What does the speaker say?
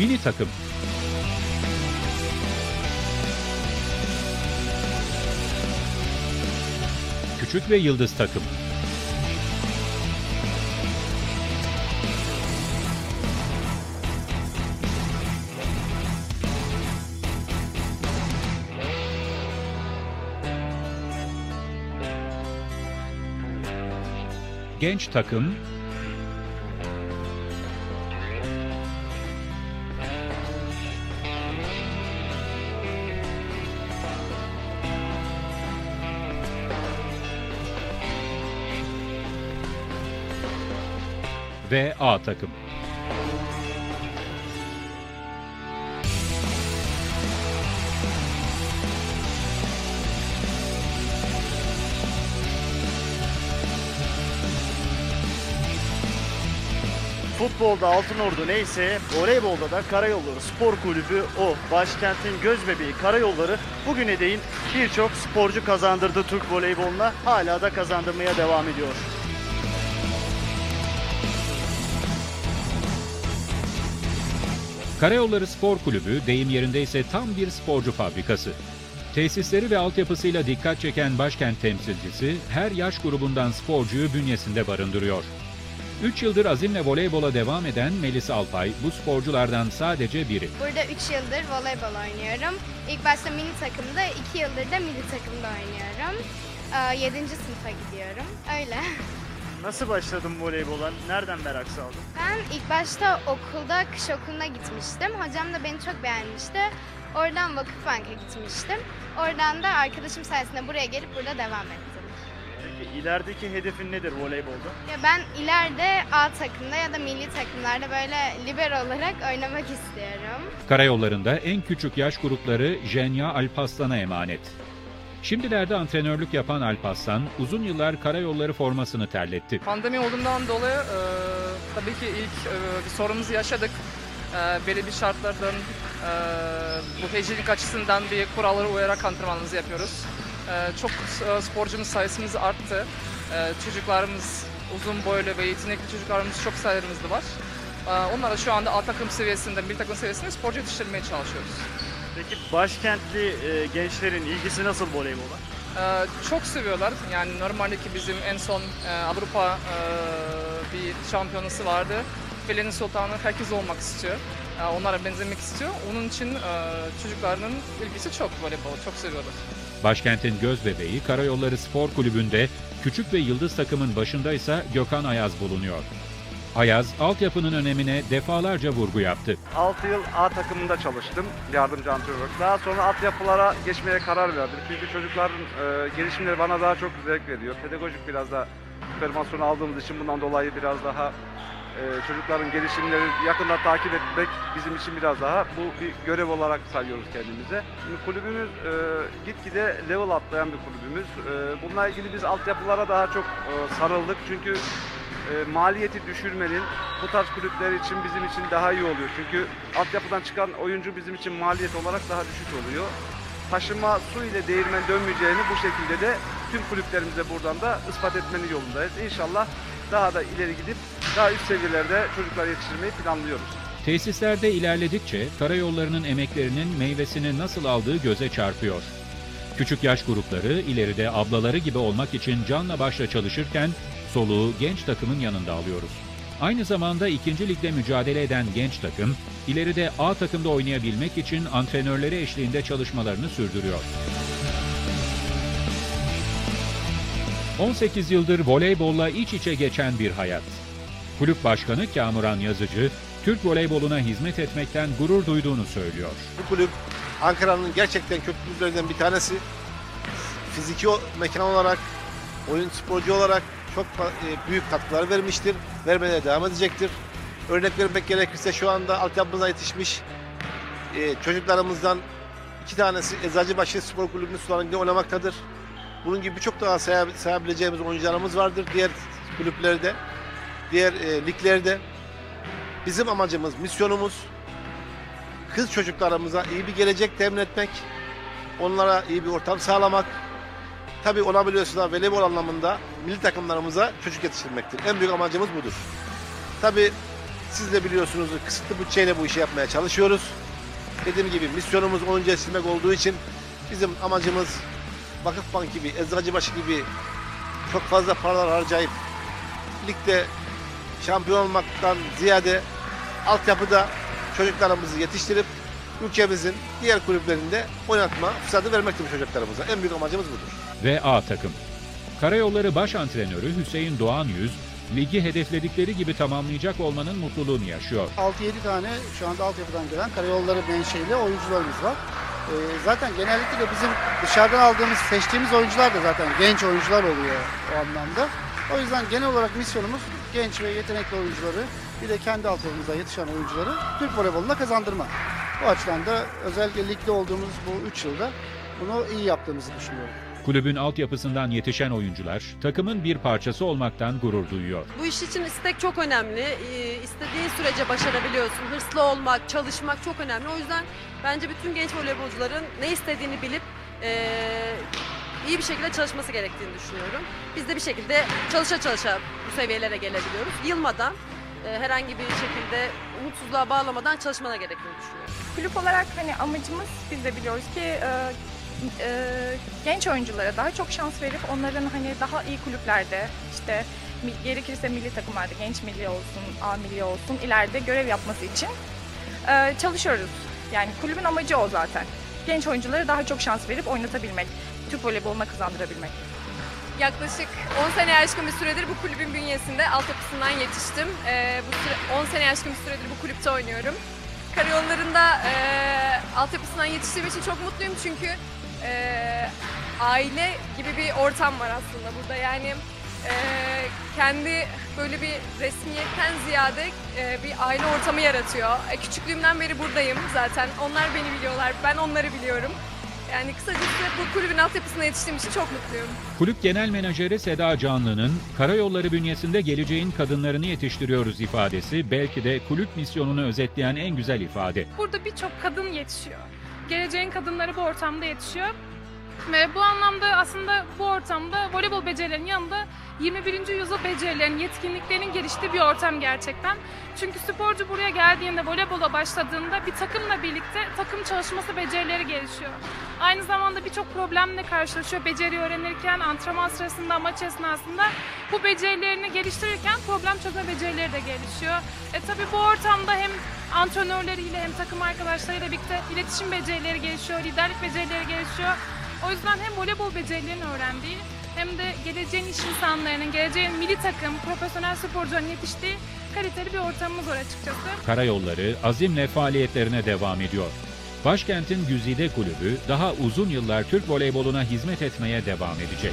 Mini takım. Küçük ve yıldız takım. Genç takım. Ve A takım. Futbolda Altınordu neyse, voleybolda da Karayolları Spor Kulübü o. Başkentin gözbebeği Karayolları bugüne değin birçok sporcu kazandırdı Türk voleyboluna. Hala da kazandırmaya devam ediyor. Karayolları Spor Kulübü deyim yerindeyse tam bir sporcu fabrikası. Tesisleri ve altyapısıyla dikkat çeken başkent temsilcisi her yaş grubundan sporcuyu bünyesinde barındırıyor. 3 yıldır azimle voleybola devam eden Melis Alpay bu sporculardan sadece biri. Burada 3 yıldır voleybol oynuyorum. İlk başta mini takımda, 2 yıldır da milli takımda oynuyorum. 7. sınıfa gidiyorum. Öyle. Nasıl başladın voleybola? Nereden merak saldın? Ben ilk başta okulda, kış okuluna gitmiştim. Hocam da beni çok beğenmişti. Oradan Vakıfbank'a gitmiştim. Oradan da arkadaşım sayesinde buraya gelip burada devam ettim. Peki ilerideki hedefin nedir voleybolda? Ya ben ileride A takımda ya da milli takımlarda böyle libero olarak oynamak istiyorum. Karayollarında en küçük yaş grupları Jenya Alpaslan'a emanet. Şimdilerde antrenörlük yapan Alpaslan uzun yıllar karayolları formasını terletti. Pandemi olduğundan dolayı e, tabii ki ilk e, bir sorunumuzu yaşadık. E, belli bir şartlardan e, bu hijyenik açısından bir kurallara uyarak antrenmanımızı yapıyoruz. E, çok e, sporcumuz sayısımız arttı. E, çocuklarımız uzun boylu ve yetenekli çocuklarımız çok sayımızda var. E, onlara şu anda A takım seviyesinde, bir takım seviyesinde sporcu yetiştirmeye çalışıyoruz. Peki başkentli e, gençlerin ilgisi nasıl voleybola? Ee, çok seviyorlar. Yani normaldeki bizim en son e, Avrupa e, bir şampiyonası vardı. Filenin Sultanı herkes olmak istiyor. E, onlara benzemek istiyor. Onun için e, çocuklarının ilgisi çok voleybol, çok seviyorlar. Başkentin göz bebeği Karayolları Spor Kulübü'nde küçük ve yıldız takımın başında ise Gökhan Ayaz bulunuyor. Ayaz, altyapının önemine defalarca vurgu yaptı. 6 yıl A takımında çalıştım yardımcı antrenör. Daha sonra altyapılara geçmeye karar verdim. Çünkü çocukların e, gelişimleri bana daha çok zevk veriyor. Pedagojik biraz da formasyon aldığımız için bundan dolayı biraz daha e, çocukların gelişimleri yakından takip etmek bizim için biraz daha bu bir görev olarak sayıyoruz kendimize. Şimdi kulübümüz e, gitgide level atlayan bir kulübümüz. E, bununla ilgili biz altyapılara daha çok e, sarıldık. Çünkü e, maliyeti düşürmenin bu tarz kulüpler için bizim için daha iyi oluyor. Çünkü altyapıdan çıkan oyuncu bizim için maliyet olarak daha düşük oluyor. Taşıma su ile değirmen dönmeyeceğini bu şekilde de tüm kulüplerimize buradan da ispat etmenin yolundayız. İnşallah daha da ileri gidip daha üst seviyelerde çocuklar yetiştirmeyi planlıyoruz. Tesislerde ilerledikçe karayollarının emeklerinin meyvesini nasıl aldığı göze çarpıyor. Küçük yaş grupları ileride ablaları gibi olmak için canla başla çalışırken soluğu genç takımın yanında alıyoruz. Aynı zamanda ikinci ligde mücadele eden genç takım, ileride A takımda oynayabilmek için antrenörleri eşliğinde çalışmalarını sürdürüyor. 18 yıldır voleybolla iç içe geçen bir hayat. Kulüp Başkanı Kamuran Yazıcı, Türk voleyboluna hizmet etmekten gurur duyduğunu söylüyor. Bu kulüp Ankara'nın gerçekten köklü kulüplerinden bir tanesi. Fiziki mekan olarak, oyun sporcu olarak çok e, büyük katkılar vermiştir. Vermeye devam edecektir. Örnek vermek gerekirse şu anda altyapımıza yetişmiş e, çocuklarımızdan iki tanesi Eczacıbaşı Spor Kulübü'nün sularında oynamaktadır. Bunun gibi birçok daha say- sayabileceğimiz oyuncularımız vardır diğer kulüplerde, diğer e, liglerde. Bizim amacımız, misyonumuz kız çocuklarımıza iyi bir gelecek temin etmek, onlara iyi bir ortam sağlamak, tabii olabiliyorsa voleybol anlamında milli takımlarımıza çocuk yetiştirmektir. En büyük amacımız budur. Tabii Siz de biliyorsunuz kısıtlı bütçeyle bu işi yapmaya çalışıyoruz. Dediğim gibi misyonumuz oyuncu yetiştirmek olduğu için bizim amacımız Vakıfbank gibi, Eczacıbaşı gibi çok fazla paralar harcayıp ligde şampiyon olmaktan ziyade altyapıda çocuklarımızı yetiştirip ülkemizin diğer kulüplerinde oynatma fırsatı vermektir bu çocuklarımıza. En büyük amacımız budur. Ve A takım. Karayolları baş antrenörü Hüseyin Doğan Yüz, ligi hedefledikleri gibi tamamlayacak olmanın mutluluğunu yaşıyor. 6-7 tane şu anda altyapıdan gelen karayolları menşeli oyuncularımız var. Ee, zaten genellikle de bizim dışarıdan aldığımız, seçtiğimiz oyuncular da zaten genç oyuncular oluyor o anlamda. O yüzden genel olarak misyonumuz genç ve yetenekli oyuncuları bir de kendi altyapımıza yetişen oyuncuları Türk voleyboluna kazandırmak. Bu açıdan da özellikle ligde olduğumuz bu 3 yılda bunu iyi yaptığımızı düşünüyorum. Kulübün altyapısından yetişen oyuncular takımın bir parçası olmaktan gurur duyuyor. Bu iş için istek çok önemli. Ee, İstediğin sürece başarabiliyorsun. Hırslı olmak, çalışmak çok önemli. O yüzden bence bütün genç voleybolcuların ne istediğini bilip ee, iyi bir şekilde çalışması gerektiğini düşünüyorum. Biz de bir şekilde çalışa çalışa bu seviyelere gelebiliyoruz. Yılmadan, ee, herhangi bir şekilde umutsuzluğa bağlamadan çalışmana gerektiğini düşünüyorum. Kulüp olarak hani amacımız biz de biliyoruz ki e, e, genç oyunculara daha çok şans verip onların hani daha iyi kulüplerde işte gerekirse milli takımlarda genç milli olsun, A milli olsun ileride görev yapması için e, çalışıyoruz. Yani kulübün amacı o zaten. Genç oyunculara daha çok şans verip oynatabilmek, Türk voleyboluna kazandırabilmek. Yaklaşık 10 sene aşkın bir süredir bu kulübün bünyesinde altyapısından yetiştim. Ee, bu süre, 10 sene aşkın bir süredir bu kulüpte oynuyorum. Karayollarında e, altyapısından yetiştiğim için çok mutluyum çünkü e, aile gibi bir ortam var aslında burada. Yani e, kendi böyle bir resmiyetten ziyade e, bir aile ortamı yaratıyor. E, küçüklüğümden beri buradayım zaten. Onlar beni biliyorlar, ben onları biliyorum. Yani kısacası bu kulübün altyapısına yetiştiğim için çok mutluyum. Kulüp Genel Menajeri Seda Canlı'nın Karayolları bünyesinde geleceğin kadınlarını yetiştiriyoruz ifadesi belki de kulüp misyonunu özetleyen en güzel ifade. Burada birçok kadın yetişiyor. Geleceğin kadınları bu ortamda yetişiyor. Ve bu anlamda aslında bu ortamda voleybol becerilerinin yanında 21. yüzyıl becerilerinin, yetkinliklerinin geliştiği bir ortam gerçekten. Çünkü sporcu buraya geldiğinde, voleybola başladığında bir takımla birlikte takım çalışması becerileri gelişiyor. Aynı zamanda birçok problemle karşılaşıyor beceri öğrenirken, antrenman sırasında, maç esnasında. Bu becerilerini geliştirirken problem çözme becerileri de gelişiyor. E tabi bu ortamda hem antrenörleriyle hem takım arkadaşlarıyla birlikte iletişim becerileri gelişiyor, liderlik becerileri gelişiyor. O yüzden hem voleybol becerilerini öğrendiği hem de geleceğin iş insanlarının, geleceğin milli takım, profesyonel sporcuların yetiştiği kaliteli bir ortamımız var açıkçası. Karayolları azimle faaliyetlerine devam ediyor. Başkentin Güzide Kulübü daha uzun yıllar Türk voleyboluna hizmet etmeye devam edecek.